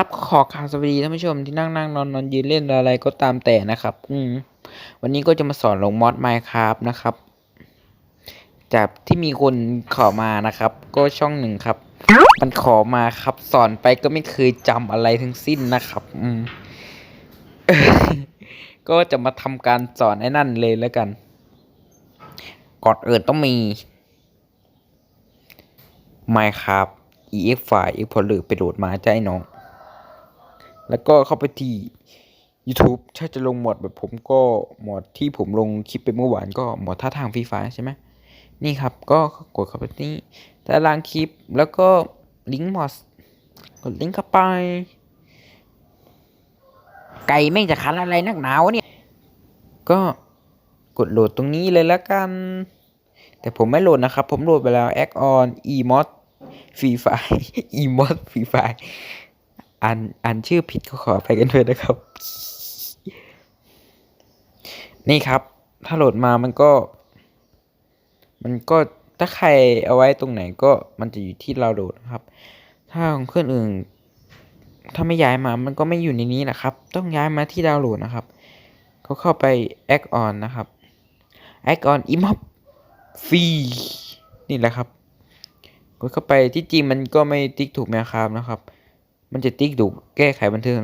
ครับขอกราบสวัสดีท่านผู้ชมที่นั่งนั่งนอนนอนยืนเล่นอะไรก็ตามแต่นะครับ อืมวันนี้ก็จะมาสอนลงมอดไมค์ครับนะครับ จากที่มีคนขอมานะครับ ก็ช่องหนึ่งครับ มันขอมาครับ สอนไปก็ไม่เคยจำอะไรทั้งสิ้นนะครับ อืมก็จะมาทำการสอนไอ้นั่นเลยแล้วกันก่อนอื่นต้องมี Minecraft EX ไฟล์ Explorer ไปโหลดมาจะไอ้น้อง แล้วก็เข้าไปที่ YouTube ถ้าจะลงหมดแบบผมก็หมดที่ผมลงคลิปไปเมื่อวานก็หมดท่าทางฟรีไฟใช่ไหมนี่ครับก็กดเข้าไปที่ตารางคลิปแล้วก็ลิงก์หมดกดลิงก์เข้าไป ไก่แม่งจะคันอะไรนักหนาวเนี่ย ก็กดโหลดตรงนี้เลยแล้วกัน แต่ผมไม่โหลดนะครับ ผมโหลดไปแล้ว Act on Emod Free Fire Emod Free Fire อ่านอ่านชื่อผิดก็ขอไปกันด้วยนะครับ นี่ครับ ถ้าโหลดมามันก็ มันก็ถ้าใครเอาไว้ตรงไหนก็มันจะอยู่ที่เราโหลดนะครับ ถ้าของเครื่องอื่น ถ้าไม่ย้ายมามันก็ไม่อยู่ในนี้นะครับ ต้องย้ายมาที่ดาวน์โหลดนะครับ ก็เข้าไป Act on นะครับ Act on Emod ฟรีนี่แหละครับกดเข้าไปที่จริงมันก็ไม่ติ๊กถูกแมคครับนะครับ มันจะติ๊กถูแก้ไขบันทึก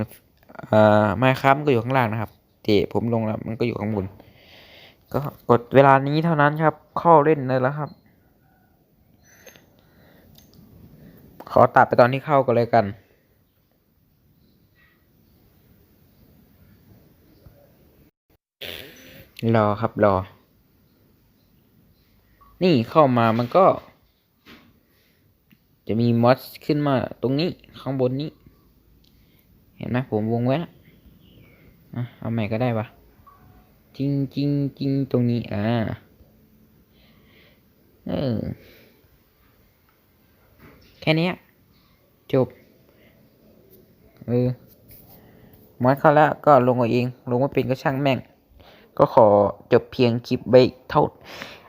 อ่าแมคครับมันก็อยู่ข้างล่างนะครับเจผมลงแล้วมันก็อยู่ข้างบน ก็กดเวลานี้เท่านั้นครับ เข้าเล่นเลยแล้วครับ ขอตัดไปตอนที่เข้ากันเลยกันรอครับรอ นี่เข้ามามันก็ จะมีมอสขึ้นมาตรงนี้ข้างบนนี้ เห็นไหมผมวงไว้แล้วอะเอาใหม่ก็ได้ปะจริงจริงจริงตรงนี้อ่าเออแค่นี้จบเออมอสเข้าแล้วก็ลงเอาเอง ลงม่เป็นก็ช่างแม่ง ก็ขอจบเพียงคลิปไว้เท่า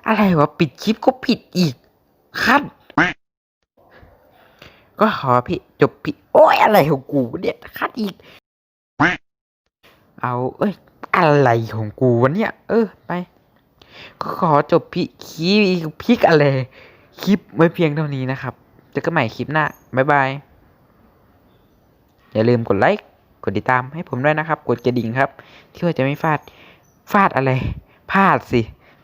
อะไรวะ ปิดคลิปก็ผิดอีกครับ ก็ขอพี่จบพี่โอ้ยอะไรของกูเนี่ยคัดอีก เอาเอ้ย อะไรของกูวะเนี่ย เออไป ก็ขอจบพี่คลิปพิกอะไรคลิปไว้เพียงเท่านี้นะครับเจอกันใหม่คลิปหน้า บ๊ายบาย อย่าลืมกดไลค์กดติดตามให้ผมด้วยนะครับ กดกระดิ่งครับ ที่ว่าจะไม่ฟาดฟาดอะไรพลาดสิ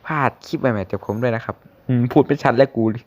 พลาดคลิปใหม่ๆจากผมด้วยนะครับ อืมพูดไม่ชัดแล้วกูเลย